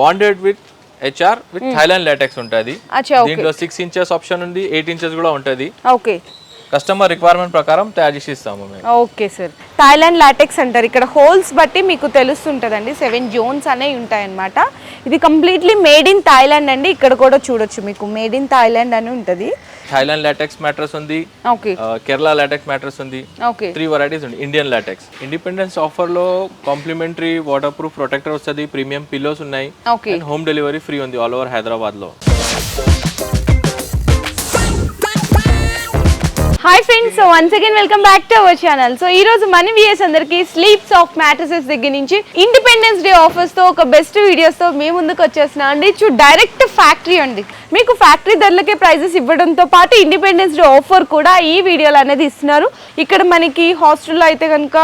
Bonded with HR with Thailand latex ఉంటుంది. దీంట్లో six inches option ఉంది ఎయిట్ ఇంచెస్ కూడా ఉంటుంది. ఓకే కస్టమర్ రిక్వైర్మెంట్ ప్రకారం తయారు చేసి ఇస్తాము మేము. Okay sir. థాయిలాండ్ లాటెక్స్ అంటారు ఇక్కడ హోల్స్ బట్టి మీకు తెలుస్తుంటుందండి. సెవెన్ జోన్స్ అనేవి ఉంటాయన్నమాట. ఇది కంప్లీట్లీ మేడ్ ఇన్ థాయిలాండ్ అండి. ఇక్కడ కూడా చూడొచ్చు మీకు. మేడ్ ఇన్ థాయిలాండ్ అని ఉంటుంది. థైలాండ్ లాటెక్స్ మ్యాట్రస్ ఉంది. ఓకే. కేరళ లాటెక్స్ మ్యాట్రస్ ఉంది. ఓకే. త్రీ వెరైటీస్ ఉంది. ఇండియన్ లాటెక్స్ ఇండిపెండెన్స్ ఆఫర్లో కాంప్లిమెంటరీ వాటర్ ప్రూఫ్ ప్రొటెక్టర్ వస్తుంది. ప్రీమియం పిల్లోస్ ఉన్నాయి. హోమ్ డెలివరీ ఫ్రీ ఉంది ఆల్ ఓవర్ హైదరాబాద్లో hi friends so once again welcome back to our channel so ఈ రోజు మన విఎస్ అందరికి స్లీప్స్ ఆఫ్ మ్యాట్రసెస్ దగ్గర నుంచి ఇండిపెండెన్స్ డే ఆఫర్స్తో ఒక బెస్ట్ వీడియోస్తో మీ ముందుకు వచ్చేస్తున్నా అండి. చూ డైరెక్ట్ ఫ్యాక్టరీ అండి. మీకు ఫ్యాక్టరీ ధరలకే ప్రైజెస్ ఇవ్వడంతో పాటు ఇండిపెండెన్స్ డే ఆఫర్ కూడా ఈ వీడియోలో అనేది ఇస్తున్నారు. ఇక్కడ మనకి హాస్టల్లో అయితే కనుక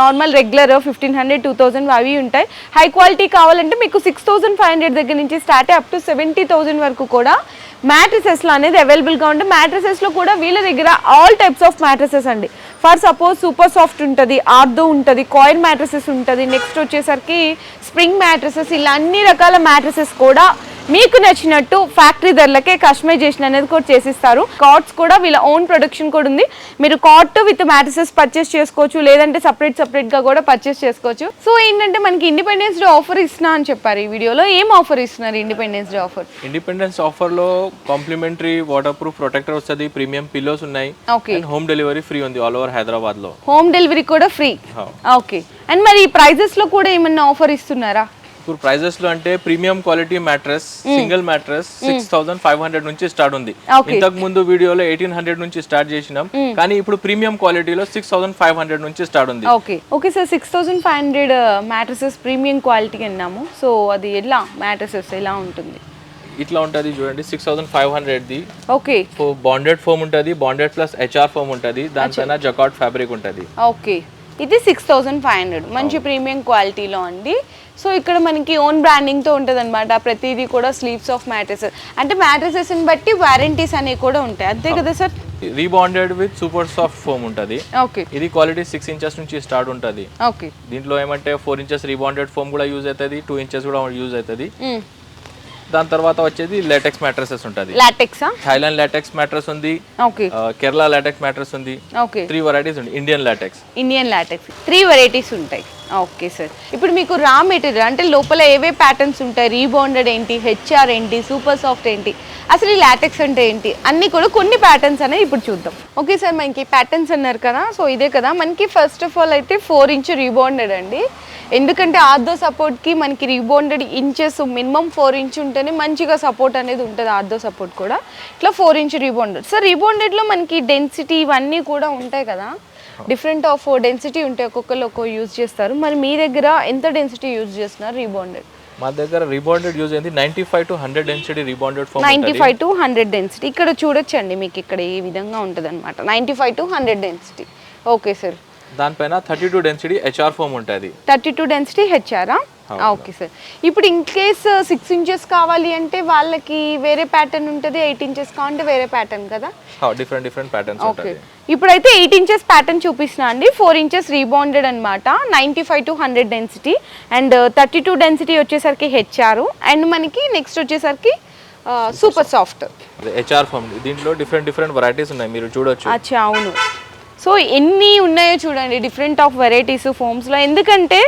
normal regular fifteen hundred two thousand అవి ఉంటాయి. హై క్వాలిటీ కావాలంటే మీకు సిక్స్ థౌసండ్ ఫైవ్ హండ్రెడ్ దగ్గర నుంచి start up to seventy thousand వరకు కూడా మ్యాట్రసెస్లో అనేది అవైలబుల్గా ఉంటాయి మ్యాట్రసెస్లో కూడా వీళ్ళ దగ్గర ఆల్ టైప్స్ ఆఫ్ మ్యాట్రసెస్ అండి. ఫర్ సపోజ్ సూపర్ సాఫ్ట్ ఉంటుంది ఆర్దో ఉంటుంది కాయిన్ మ్యాట్రసెస్ ఉంటుంది. నెక్స్ట్ వచ్చేసరికి స్ప్రింగ్ మ్యాట్రసెస్ ఇలా అన్ని రకాల మ్యాట్రసెస్ కూడా మీకు నచ్చినట్టు ఫ్యాక్టరీ ధరలకే కస్టమైజేషన్ అనేది కూడా చేసిస్తారు. కాట్స్ కూడా వీళ్ళ ఓన్ ప్రొడక్షన్ కూడా ఉంది. మీరు కాట్ విత్ మ్యాట్రసెస్ పర్చేస్ చేసుకోవచ్చు లేదంటే సపరేట్ సపరేట్గా కూడా పర్చేస్ చేసుకోవచ్చు. సో ఏంటంటే మనకి ఇండిపెండెన్స్ డే ఆఫర్ ఇస్తున్నా అని చెప్పారు ఈ వీడియోలో. ఏం ఆఫర్ ఇస్తున్నారు ఇండిపెండెన్స్ డే ఆఫర్ ఇండిపెండెన్స్ ఆఫర్లో కాంప్లిమెంటరీ వాటర్ ప్రూఫ్ ప్రొటెక్టర్ వస్తుంది ప్రీమియం పిల్లోస్ ఉన్నాయి. హోమ్ డెలివరీ ఫ్రీ ఉంది ఆల్ ఓవర్ హైదరాబాద్లో హోమ్ డెలివరీ కూడా ఫ్రీ ఓకే అండ్ మరి ఈ ప్రైజెస్లో కూడా ఏమన్నా ఆఫర్ ఇస్తున్నారా? ఇప్పుడు ప్రైజెస్లో అంటే premium quality mattress single mattress six thousand five hundred నుంచి స్టార్ట్ ఉంది. ఇంతకు ముందు వీడియోలో ఎయిటీన్ హండ్రెడ్ నుంచి స్టార్ట్ చేసినాం. కానీ ఇప్పుడు ప్రీమియం క్వాలిటీలో సిక్స్ థౌసండ్ ఫైవ్ హండ్రెడ్ నుంచి స్టార్ట్ ఉంది. Okay. Okay sir six thousand five hundred mattresses premium quality అన్నాము. సో అది ఎలా మ్యాట్రసెస్ ఎలా ఉంటుంది? ఇట్లా ఉంటుంది చూడండి సిక్స్ థౌసండ్ ఫైవ్ హండ్రెడ్ది. ఓకే. బాండెడ్ ఫోమ్ ఉంటుంది బాండెడ్ ప్లస్ హెచ్ఆర్ ఫోమ్ ఉంటుంది దానిపైన జకాట్ ఫ్యాబ్రిక్ ఉంటుంది. ఓకే. ఇది సిక్స్ థౌజండ్ ఫైవ్ హండ్రెడ్ మంచి ప్రీమియం క్వాలిటీలో అండి. సో ఇక్కడ మనకి ఓన్ బ్రాండింగ్తో ఉంటుంది అనమాట ప్రతిదీ కూడా స్లీవ్స్ ఆఫ్ మ్యాట్రసెస్ అంటే మ్యాట్రసెస్ని బట్టి వారంటీస్ అనేవి కూడా ఉంటాయి. అంతే కదా sir? Rebonded with super soft foam ఉంటుంది. ఓకే ఇది క్వాలిటీ సిక్స్ ఇంచెస్ నుంచి స్టార్ట్ ఉంటుంది. ఓకే దీంట్లో ఏమంటే ఫోర్ ఇంచెస్ రీబాండెడ్ ఫోమ్ కూడా యూజ్ అవుతుంది టూ ఇంచెస్ కూడా యూజ్ అవుతుంది. దాని తర్వాత వచ్చేది లేటెక్స్ మ్యాట్రసెస్ ఉంటుంది. లాటెక్సా థైలాండ్ లాటెక్స్ మ్యాట్రస్ ఉంది. కేరళ లాటెక్స్ మ్యాట్రస్ ఉంది. ఓకే త్రీ వెరైటీస్ ఉంది. Indian latex Indian latex three varieties ఉంటాయి. Ah, ఓకే సార్ ఇప్పుడు మీకు రా మెటీరియల్ అంటే లోపల ఏవే ప్యాటర్న్స్ ఉంటాయి? రీబౌండెడ్ ఏంటి? హెచ్ఆర్ ఏంటి? సూపర్ సాఫ్ట్ ఏంటి? అసలు ఈ లాటెక్స్ అంటే ఏంటి? అన్నీ కూడా కొన్ని ప్యాటర్న్స్ అనేవి ఇప్పుడు చూద్దాం. ఓకే సార్ మనకి ప్యాటర్న్స్ అన్నారు కదా సో ఇదే కదా. మనకి ఫస్ట్ ఆఫ్ ఆల్ అయితే ఫోర్ ఇంచ్ రీబౌండెడ్ అండి. ఎందుకంటే ఆర్థో సపోర్ట్కి మనకి rebounded inches minimum four inch ఉంటేనే మంచిగా సపోర్ట్ అనేది ఉంటుంది ఆర్థో సపోర్ట్ కూడా. ఇట్లా ఫోర్ ఇంచ్ రీబాండెడ్ సార్ రీబౌండెడ్లో మనకి డెన్సిటీ ఇవన్నీ కూడా ఉంటాయి కదా. డిఫరెంట్ ఆఫ్ డెన్సిటీ ఉంటాయి ఒక్కొక్కరు ఒక్కో యూజ్ చేస్తారు. మరి మీ దగ్గర ఎంత డెన్సిటీ యూజ్ చేస్తున్నారు రీబౌండెడ్ మా దగ్గర రీబాండెడ్ యూజ్ అయింది ninety five to hundred density rebonded foam ninety five to hundred density ఇక్కడ చూడొచ్చండి మీకు ఇక్కడ ఈ విధంగా ఉంటుంది అనమాట ninety five to hundred density okay sir దానిపైన thirty two density HR foam ఉంటుంది. థర్టీ టూ డెన్సిటీ హెచ్ఆరా? ఓకే సార్ ఇప్పుడు ఇన్ కేస్ సిక్స్ ఇంచెస్ కావాలి అంటే వాళ్ళకి వేరే ప్యాటర్న్ ఉంటుంది ఎయిట్ ఇంచెస్ కావాలంటే వేరే ప్యాటర్న్ కదా? డిఫరెంట్ డిఫరెంట్ ప్యాటర్న్స్ ఓకే ఇప్పుడైతే ఎయిట్ ఇంచెస్ ప్యాటర్న్ చూపిస్తున్నా అండి. ఫోర్ ఇంచెస్ రీబౌండెడ్ అనమాట ninety five to hundred density and thirty two density వచ్చేసరికి హెచ్ఆర్ అండ్ మనకి నెక్స్ట్ వచ్చేసరికి సూపర్ సాఫ్ట్ హెచ్ఆర్ ఫోమ్ దీంట్లో డిఫరెంట్ డిఫరెంట్ వెరైటీస్ ఉన్నాయి. మీరు చూడొచ్చు. అచ్చా అవును. సో ఎన్ని ఉన్నాయో చూడండి డిఫరెంట్ ఆఫ్ వెరైటీస్ ఫోమ్స్లో ఎందుకంటే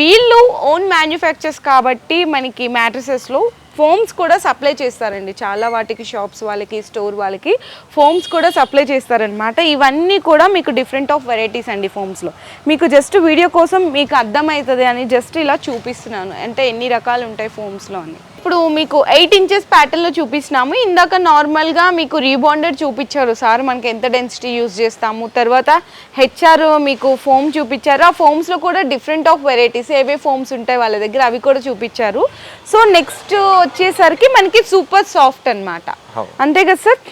వీళ్ళు ఓన్ మ్యానుఫ్యాక్చర్స్ కాబట్టి మనకి మ్యాట్రసెస్లో ఫోమ్స్ కూడా సప్లై చేస్తారండి. చాలా వాటికి షాప్స్ వాళ్ళకి స్టోర్ వాళ్ళకి ఫోమ్స్ కూడా సప్లై చేస్తారనమాట ఇవన్నీ కూడా మీకు డిఫరెంట్ ఆఫ్ వెరైటీస్ అండి ఫోమ్స్లో మీకు జస్ట్ వీడియో కోసం మీకు అర్థమవుతుంది అని జస్ట్ ఇలా చూపిస్తున్నాను. అంటే ఎన్ని రకాలు ఉంటాయి ఫోమ్స్లో అని. ఇప్పుడు మీకు ఎయిట్ ఇంచెస్ ప్యాటర్న్లో చూపిస్తున్నాము. ఇందాక నార్మల్గా మీకు రీబాండెడ్ చూపించారు సార్. మనకి ఎంత డెన్సిటీ యూజ్ చేస్తాము. తర్వాత హెచ్ఆర్ మీకు ఫోమ్ చూపించారు. ఆ ఫోమ్స్లో కూడా డిఫరెంట్ ఆఫ్ వెరైటీస్ ఏవే ఫోమ్స్ ఉంటాయి వాళ్ళ దగ్గర అవి కూడా చూపించారు. సో నెక్స్ట్ వచ్చేసరికి మనకి సూపర్ సాఫ్ట్ అన్నమాట. అవును. అంతే కదా sir?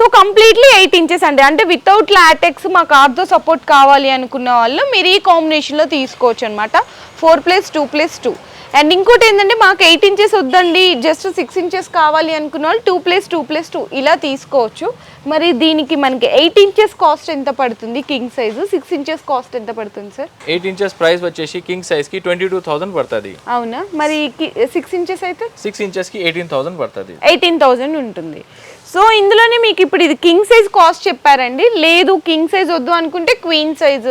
So completely eight inches అండి. అంటే వితౌట్ లాటెక్స్ మాకు ఆర్థో సపోర్ట్ కావాలి అనుకున్న వాళ్ళు మీరు ఈ కాంబినేషన్లో తీసుకోవచ్చు అనమాట four plus two plus two and ఇంకోటి ఏంటంటే మాకు ఎయిట్ ఇంచెస్ వద్దండి జస్ట్ సిక్స్ ఇంచెస్ కావాలి అనుకున్న వాళ్ళు two plus two plus two ఇలా తీసుకోవచ్చు. మరి దీనికి మనకి ఎయిట్ ఇంచెస్ కాస్ట్ ఎంత పడుతుంది? King size six inches cost ఎంత పడుతుంది సార్ ఎయిట్ ఇంచెస్ ప్రైస్ వచ్చేసి కింగ్ సైజ్కి ట్వంటీ టూ థౌసండ్ పడుతుంది. అవునా? మరి సిక్స్ ఇంచెస్ అయితే? సిక్స్ ఇంచెస్కి ఎయిటీన్ థౌసండ్ పడుతుంది. ఎయిటీన్ థౌజండ్ ఉంటుంది. సో ఇందులోనే మీకు ఇప్పుడు ఇది కింగ్ సైజ్ కాస్ట్ చెప్పారండి. లేదు కింగ్ సైజ్ వద్దు అనుకుంటే క్వీన్ సైజ్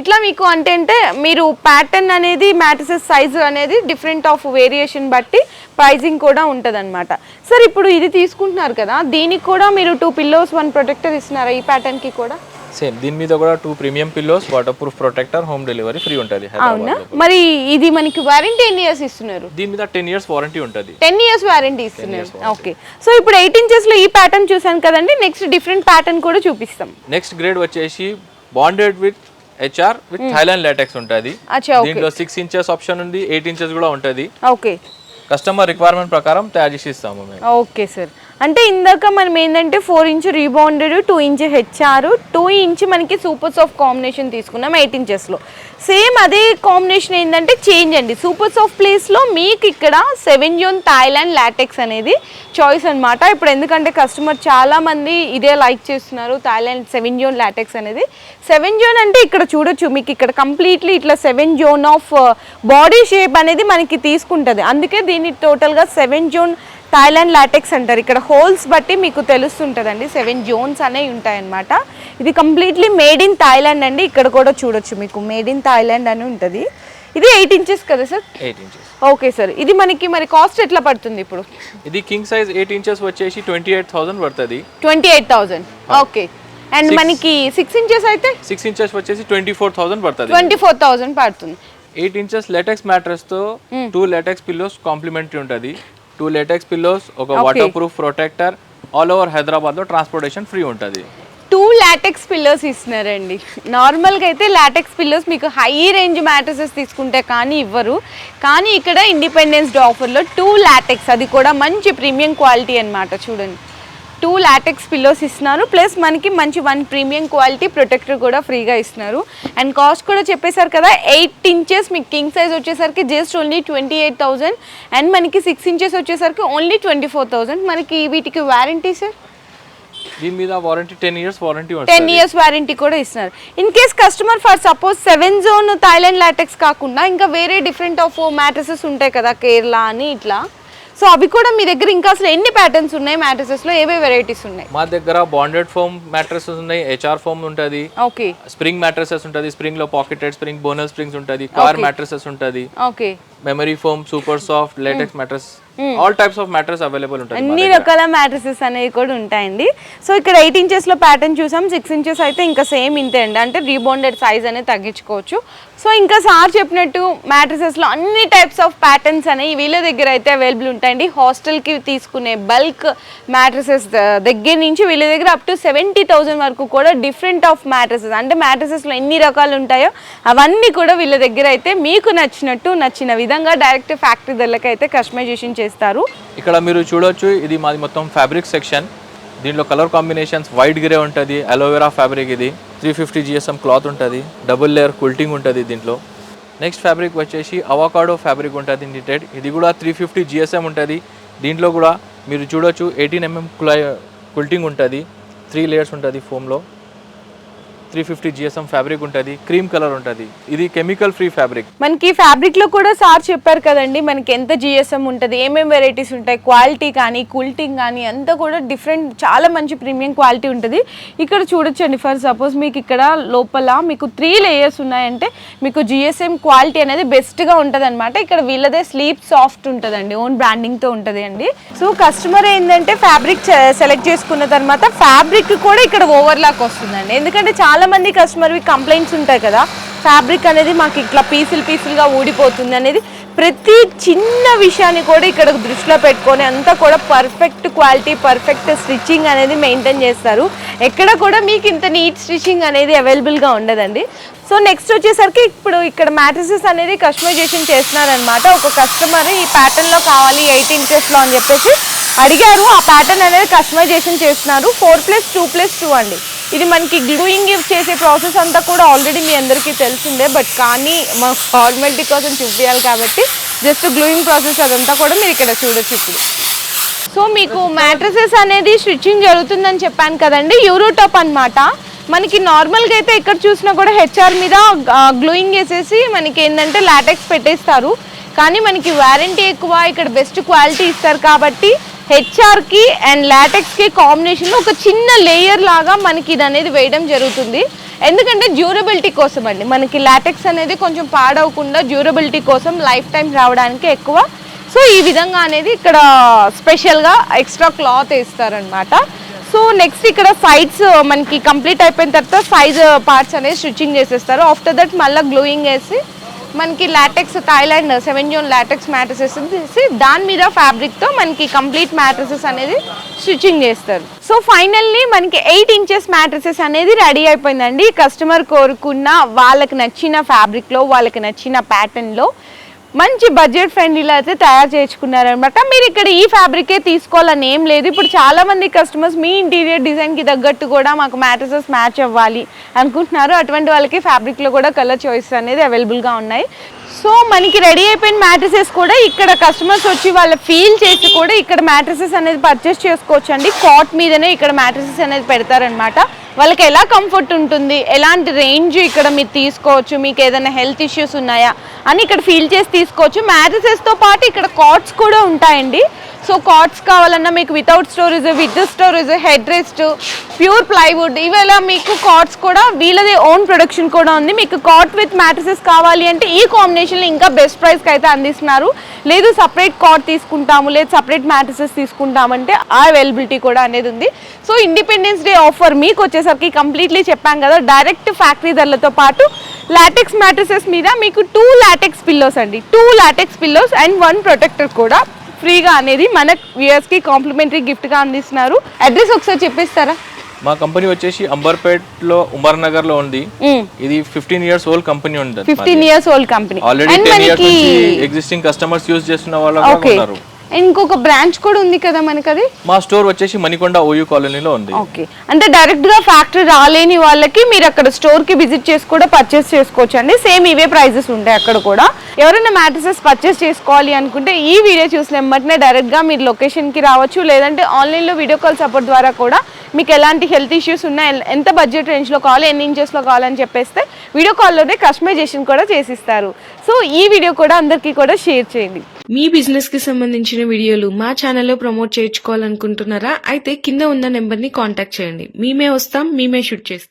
ఇట్లా మీకు అంటే అంటే మీరు ప్యాటర్న్ అనేది మ్యాట్రసెస్ సైజు అనేది డిఫరెంట్ ఆఫ్ వేరియేషన్ బట్టి ప్రైజింగ్ కూడా ఉంటుంది అనమాట సార్ ఇప్పుడు ఇది తీసుకుంటున్నారు కదా దీనికి కూడా మీరు టూ పిల్లోస్ వన్ ప్రొటెక్టర్ ఇస్తున్నారా ఈ ప్యాటర్న్కి కూడా? సేమ్. దీని మీద కూడా two premium pillows waterproof protector home delivery free ఉంటుంది అవునా? మరి ఇది మనకి వారంటీ ఎన్ని ఇయర్స్ ఇస్తున్నారు? దీని మీద టెన్ ఇయర్స్ వారంటీ ఉంటుంది. టెన్ ఇయర్స్ వారంటీ ఇస్తున్నారు. ఓకే సో ఇప్పుడు ఎయిట్ ఇంచెస్లో ఈ ప్యాటర్న్ చూసాను కదండి. నెక్స్ట్ డిఫరెంట్ ప్యాటర్న్ కూడా చూపిస్తాం. నెక్స్ట్ గ్రేడ్ వచ్చేసి bonded with HR with Thailand latex ఉంటుంది. అచ్చా ఓకే దీంట్లో సిక్స్ ఇంచెస్ ఆప్షన్ ఉంది ఎయిట్ ఇంచెస్ కూడా ఉంటుంది. ఓకే కస్టమర్ రిక్వైర్మెంట్ ప్రకారం తయారు చేసి ఇస్తాము ఓకే సార్ అంటే ఇందాక మనం ఏంటంటే four inch rebounded two inch HR two inch మనకి సూపర్ సాఫ్ట్ కాంబినేషన్ తీసుకున్నాం ఎయిట్ ఇంచెస్లో సేమ్ అదే కాంబినేషన్ ఏంటంటే చేంజ్ అండి. సూపర్ సాఫ్ట్ ప్లేస్లో మీకు ఇక్కడ సెవెన్ జోన్ థాయిలాండ్ లాటెక్స్ అనేది చాయిస్ అన్నమాట. ఇప్పుడు ఎందుకంటే కస్టమర్ చాలామంది ఇదే లైక్ చేస్తున్నారు థాయిలాండ్ సెవెన్ జోన్ లాటెక్స్ అనేది. సెవెన్ జోన్ అంటే ఇక్కడ చూడొచ్చు మీకు ఇక్కడ కంప్లీట్లీ ఇట్లా seven zone of body shape అనేది మనకి తీసుకుంటుంది. అందుకే దీన్ని టోటల్గా సెవెన్ జోన్ థాయిలాండ్ లాటెక్స్ అంటారు ఇక్కడ హోల్స్ బట్టి మీకు తెలుస్తుంటుందండి. సెవెన్ జోన్స్ అనేవి ఉంటాయన్నమాట. ఇది కంప్లీట్లీ మేడ్ ఇన్ థాయిలాండ్ అండి. ఇక్కడ కూడా చూడొచ్చు మీకు. మేడ్ ఇన్ థాయిలాండ్ అని ఉంటుంది. ఇది ఎయిట్ ఇంచెస్ కదా sir? Eight inches. Okay sir. ఇది మనకి మరి కాస్ట్ ఎట్లా పడుతుంది ఇప్పుడు? ఇది కింగ్ సైజ్ ఎయిట్ ఇంచెస్ వచ్చేసి ట్వంటీ ఎయిట్ థౌసండ్ పడుతుంది. Twenty eight thousand okay. And మనకి సిక్స్ ఇంచెస్ అయితే? సిక్స్ ఇంచెస్ వచ్చేసి ట్వంటీ ఫోర్ థౌసండ్ పడుతుంది. ట్వంటీ ఫోర్ థౌజండ్ పడుతుంది. ఎయిట్ ఇంచెస్ లెటెక్స్తో టూ లెటెక్స్ పిల్లోస్ కాంప్లిమెంటరీ ఉంటుంది. టూ లెటెక్స్ పిల్లోస్ ఒక water proof protector all over హైదరాబాద్లో ట్రాన్స్పోర్టేషన్ ఫ్రీ ఉంటుంది. టూ లాటెక్స్ పిల్లోస్ ఇస్తున్నారండి. నార్మల్గా అయితే లాటెక్స్ పిల్లోస్ మీకు హై రేంజ్ మ్యాట్రసెస్ తీసుకుంటే కానీ ఇవ్వరు. కానీ ఇక్కడ ఇండిపెండెన్స్ డే ఆఫర్లో టూ లాటెక్స్ అది కూడా మంచి ప్రీమియం క్వాలిటీ అన్నమాట చూడండి. టూ లాటెక్స్ పిల్లోస్ ఇస్తున్నారు. ప్లస్ మనకి మంచి వన్ ప్రీమియం క్వాలిటీ ప్రొటెక్టర్ కూడా ఫ్రీగా ఇస్తున్నారు. అండ్ కాస్ట్ కూడా చెప్పేశారు కదా ఎయిట్ ఇంచెస్ మీకు కింగ్ సైజ్ వచ్చేసరికి just only twenty eight thousand and మనకి సిక్స్ ఇంచెస్ వచ్చేసరికి ఓన్లీ ట్వంటీ ఫోర్ థౌజండ్ మనకి వీటికి వారంటీ సార్? దీని మీద warranty ten years warranty ten years warranty కూడా ఇస్తున్నారు. In case customer for suppose seven zone Thailand latex కాకుండా ఇంకా వేరే డిఫరెంట్ ఆఫ్ మ్యాట్రసెస్ ఉంటాయి కదా కేరళ అని ఇట్లా. సో అవి కూడా మీ దగ్గర ఇంకా అసలు ఎన్ని ప్యాటర్న్స్ ఉన్నాయి mattresses లో? ఏవే వెరైటీస్ ఉన్నాయి? మా దగ్గర బాండెడ్ ఫోమ్ మ్యాట్రసెస్ ఉన్నాయి హెచ్ఆర్ ఫోమ్ ఉంటుంది ఓకే. స్ప్రింగ్ మ్యాట్రసెస్ ఉంటుంది స్ప్రింగ్లో పాకెటెడ్ స్ప్రింగ్ బోనల్ స్ప్రింగ్స్ ఉంటుంది కార్ మ్యాట్రసెస్ ఉంటుంది. Okay. Memory foam super soft latex mattress all types of mattress available ఉంటుంది మా అన్ని. రకాల మ్యాట్రసెస్ అనేవి కూడా ఉంటాయండి. సో ఇక్కడ ఎయిట్ ఇంచెస్లో ప్యాటర్న్ చూసాం. సిక్స్ ఇంచెస్ అయితే ఇంకా సేమ్ ఇంతే అండి. అంటే రీబౌండెడ్ సైజ్ అనేది తగ్గించుకోవచ్చు. సో ఇంకా సార్ చెప్పినట్టు మ్యాట్రసెస్లో అన్ని టైప్స్ ఆఫ్ ప్యాటర్న్స్ అనేవి వీళ్ళ దగ్గర అయితే అవైలబుల్ ఉంటాయండి. హాస్టల్కి తీసుకునే బల్క్ మ్యాట్రసెస్ దగ్గర నుంచి వీళ్ళ దగ్గర అప్ టు సెవెంటీ థౌసండ్ వరకు కూడా డిఫరెంట్ ఆఫ్ మ్యాట్రసెస్ అంటే మ్యాట్రసెస్లో ఎన్ని రకాలు ఉంటాయో అవన్నీ కూడా వీళ్ళ దగ్గర అయితే మీకు నచ్చినట్టు నచ్చిన విధంగా డైరెక్ట్ ఫ్యాక్టరీ దగ్గరకైతే అయితే కస్టమైజేషన్ చేస్తారు ఇక్కడ మీరు చూడొచ్చు ఇది మాది మొత్తం ఫ్యాబ్రిక్ సెక్షన్ దీంట్లో కలర్ కాంబినేషన్స్ వైట్ గ్రే ఉంటుంది అలోవెరా ఫ్యాబ్రిక్ ఇది త్రీ ఫిఫ్టీ జిఎస్ఎం క్లాత్ ఉంటుంది డబుల్ లేయర్ కుల్టింగ్ ఉంటుంది దీంట్లో. నెక్స్ట్ ఫ్యాబ్రిక్ వచ్చేసి అవకాడో ఫ్యాబ్రిక్ ఉంటుంది నిటెడ్ ఇది కూడా త్రీ ఫిఫ్టీ జిఎస్ఎం ఉంటుంది. దీంట్లో కూడా మీరు చూడొచ్చు ఎయిటీన్ ఎంఎం కుల్టింగ్ ఉంటుంది త్రీ లేయర్స్ ఉంటుంది ఫోమ్లో త్రీ ఫిఫ్టీ జిఎస్ఎం ఫ్యాబ్రిక్ ఉంటుంది క్రీమ్ కలర్ ఉంటుంది. ఇది కెమికల్ ఫ్రీ ఫ్యాబ్రిక్. మనకి ఫ్యాబ్రిక్లో కూడా సార్ చెప్పారు కదండి మనకి ఎంత జిఎస్ఎం ఉంటుంది ఏమేమి వెరైటీస్ ఉంటాయి క్వాలిటీ కానీ కూల్టింగ్ కానీ అంతా కూడా డిఫరెంట్ చాలా మంచి ప్రీమియం క్వాలిటీ ఉంటుంది. ఇక్కడ చూడొచ్చండి ఫర్ సపోజ్ మీకు ఇక్కడ లోపల మీకు త్రీ లేయర్స్ ఉన్నాయంటే మీకు జిఎస్ఎం క్వాలిటీ అనేది బెస్ట్గా ఉంటుంది అనమాట ఇక్కడ వీళ్ళదే స్లీప్ సాఫ్ట్ ఉంటుందండి ఓన్ బ్రాండింగ్తో ఉంటుంది అండి. సో కస్టమర్ ఏంటంటే ఫ్యాబ్రిక్ సెలెక్ట్ చేసుకున్న తర్వాత ఫ్యాబ్రిక్ కూడా ఇక్కడ ఓవర్లాక్ వస్తుందండి. ఎందుకంటే చాలా మంది కస్టమర్వి కంప్లైంట్స్ ఉంటాయి కదా. ఫ్యాబ్రిక్ అనేది మాకు ఇట్లా పీసులు పీసులుగా ఊడిపోతుంది అనేది ప్రతి చిన్న విషయాన్ని కూడా ఇక్కడ దృష్టిలో పెట్టుకొని అంతా కూడా పర్ఫెక్ట్ క్వాలిటీ పర్ఫెక్ట్ స్టిచ్చింగ్ అనేది మెయింటైన్ చేస్తారు. ఎక్కడ కూడా మీకు ఇంత నీట్ స్టిచ్చింగ్ అనేది అవైలబుల్గా ఉండదండి. సో నెక్స్ట్ వచ్చేసరికి ఇప్పుడు ఇక్కడ మ్యాట్రసెస్ అనేది కస్టమైజేషన్ చేస్తున్నారనమాట ఒక కస్టమర్ ఈ ప్యాటర్న్లో కావాలి ఎయిట్ ఇంచెస్లో అని చెప్పేసి అడిగారు. ఆ ప్యాటర్న్ అనేది కస్టమైజేషన్ చేస్తున్నారు. Four plus two plus two అండి. ఇది మనకి గ్లూయింగ్ చేసే ప్రాసెస్ అంతా కూడా ఆల్రెడీ మీ అందరికీ తెలిసిందే బట్ కానీ మా ఫార్మాలిటీ కోసం చూపించాలి కాబట్టి జస్ట్ గ్లూయింగ్ ప్రాసెస్ అదంతా కూడా మీరు ఇక్కడ చూడొచ్చు ఇప్పుడు. సో మీకు మ్యాట్రసెస్ అనేది స్టిచ్చింగ్ జరుగుతుందని చెప్పాను కదండి యూరోటాప్ అన్నమాట. మనకి నార్మల్గా అయితే ఎక్కడ చూసినా కూడా హెచ్ఆర్ మీద గ్లూయింగ్ వేసేసి మనకి ఏంటంటే లాటెక్స్ పెట్టేస్తారు. కానీ మనకి వారంటీ ఎక్కువ ఇక్కడ బెస్ట్ క్వాలిటీ ఇస్తారు కాబట్టి హెచ్ఆర్కి అండ్ లాటెక్స్కి కాంబినేషన్లో ఒక చిన్న లేయర్ లాగా మనకి ఇది అనేది వేయడం జరుగుతుంది. ఎందుకంటే డ్యూరబిలిటీ కోసం అండి. మనకి లాటెక్స్ అనేది కొంచెం పాడవకుండా డ్యూరబిలిటీ కోసం లైఫ్ టైం రావడానికి ఎక్కువ. సో ఈ విధంగా అనేది ఇక్కడ స్పెషల్గా ఎక్స్ట్రా క్లాత్ వేస్తారనమాట సో నెక్స్ట్ ఇక్కడ సైడ్స్ uh, మనకి కంప్లీట్ అయిపోయిన తర్వాత సైజ్ పార్ట్స్ uh, అనేది స్టిచ్చింగ్ చేసేస్తారు. ఆఫ్టర్ దట్ మళ్ళీ గ్లూయింగ్ వేసి మనకి latex Thailand seven zone latex mattresses తీసి దాని మీద ఫ్యాబ్రిక్తో మనకి కంప్లీట్ మ్యాట్రసెస్ అనేది స్టిచ్చింగ్ చేస్తారు. సో ఫైనల్లీ మనకి ఎయిట్ ఇంచెస్ మ్యాట్రసెస్ అనేది రెడీ అయిపోయిందండి. కస్టమర్ కోరుకున్న వాళ్ళకి నచ్చిన ఫ్యాబ్రిక్లో వాళ్ళకి నచ్చిన ప్యాటర్న్లో మంచి బడ్జెట్ ఫ్రెండ్లీలో అయితే తయారు చేసుకున్నారనమాట మీరు ఇక్కడ ఈ ఫ్యాబ్రికే తీసుకోవాలని ఏం లేదు. ఇప్పుడు చాలామంది కస్టమర్స్ మీ ఇంటీరియర్ డిజైన్కి తగ్గట్టు కూడా మాకు మ్యాట్రసెస్ మ్యాచ్ అవ్వాలి అనుకుంటున్నారు. అటువంటి వాళ్ళకి ఫ్యాబ్రిక్లో కూడా కలర్ చాయిస్ అనేది అవైలబుల్గా ఉన్నాయి. సో మనకి రెడీ అయిపోయిన మ్యాట్రసెస్ కూడా ఇక్కడ కస్టమర్స్ వచ్చి వాళ్ళ ఫీల్ చేసి కూడా ఇక్కడ మ్యాట్రసెస్ అనేది పర్చేస్ చేసుకోవచ్చు అండి కాట్ మీదనే ఇక్కడ మ్యాట్రసెస్ అనేది పెడతారనమాట వాళ్ళకి ఎలా కంఫర్ట్ ఉంటుంది? ఎలాంటి రేంజ్ ఇక్కడ మీరు తీసుకోవచ్చు? మీకు ఏదైనా హెల్త్ ఇష్యూస్ ఉన్నాయా? అని ఇక్కడ ఫీల్ చేసి తీసుకోవచ్చు. మ్యాట్రసెస్తో పాటు ఇక్కడ కార్డ్స్ కూడా ఉంటాయండి. సో కాట్స్ కావాలన్నా మీకు without storage with storage head rest pure plywood ఇవేలా మీకు కాట్స్ కూడా వీళ్ళదే ఓన్ ప్రొడక్షన్ కూడా ఉంది. మీకు కాట్ విత్ మ్యాట్రసెస్ కావాలి అంటే ఈ కాంబినేషన్లో ఇంకా బెస్ట్ ప్రైస్కి అయితే అందిస్తున్నారు. లేదు సపరేట్ కాట్ తీసుకుంటాము లేదు సపరేట్ మ్యాట్రసెస్ తీసుకుంటామంటే ఆ అవైలబిలిటీ కూడా అనేది ఉంది. సో ఇండిపెండెన్స్ డే ఆఫర్ మీకు వచ్చేసరికి కంప్లీట్లీ చెప్పాం కదా డైరెక్ట్ ఫ్యాక్టరీ ధరలతో పాటు లాటెక్స్ మ్యాట్రసెస్ మీద మీకు టూ లాటెక్స్ పిల్లోస్ అండి. Two latex pillows and one protector కూడా. ఫ్రీగా అనేది మన వ్యూయర్స్కి కాంప్లిమెంటరీ గిఫ్ట్గా అందిస్తున్నారు. అడ్రస్ ఒకసారి చెప్పిస్తారా? మా కంపెనీ వచ్చేసి అంబర్పేట్లో ఉమర్ నగర్లో ఉంది ఇది ఫిఫ్టీన్ ఇయర్స్ ఓల్డ్ కంపెనీ ఉంటుంది fifteen years old company. Already ten years existing customers use చేస్తున్న వాళ్ళు ఉన్నారు. ఇంకొక బ్రాంచ్ కూడా ఉంది కదా మనకి అది మా స్టోర్ వచ్చేసి మణికొండ ఓయూ కాలనీలో ఉంది. ఓకే. అంటే డైరెక్ట్గా ఫ్యాక్టరీ రాలేని వాళ్ళకి మీరు అక్కడ స్టోర్కి విజిట్ చేసి కూడా పర్చేస్ చేసుకోవచ్చు అండి సేమ్ ఇవే ప్రైజెస్ ఉంటాయి అక్కడ కూడా. ఎవరైనా మ్యాట్రసెస్ పర్చేస్ చేసుకోవాలి అనుకుంటే ఈ వీడియో చూసిన వెంటనే డైరెక్ట్గా మీరు లొకేషన్కి రావచ్చు. లేదంటే ఆన్లైన్లో వీడియో కాల్ సపోర్ట్ ద్వారా కూడా మీకు ఎలాంటి హెల్త్ ఇష్యూస్ ఉన్నాయి ఎంత బడ్జెట్ రేంజ్లో కావాలి ఎన్ని ఇంచెస్లో కావాలని చెప్పేస్తే వీడియో కాల్లోనే కస్టమైజేషన్ కూడా చేసిస్తారు. సో ఈ వీడియో కూడా అందరికీ కూడా షేర్ చేయండి. మీ బిజినెస్కి సంబంధించిన వీడియోలు మా ఛానల్లో ప్రమోట్ చేయించుకోవాలనుకుంటున్నారా? అయితే కింద ఉన్న నెంబర్ని కాంటాక్ట్ చేయండి. మేమే వస్తాం మేమే షూట్ చేస్తాం.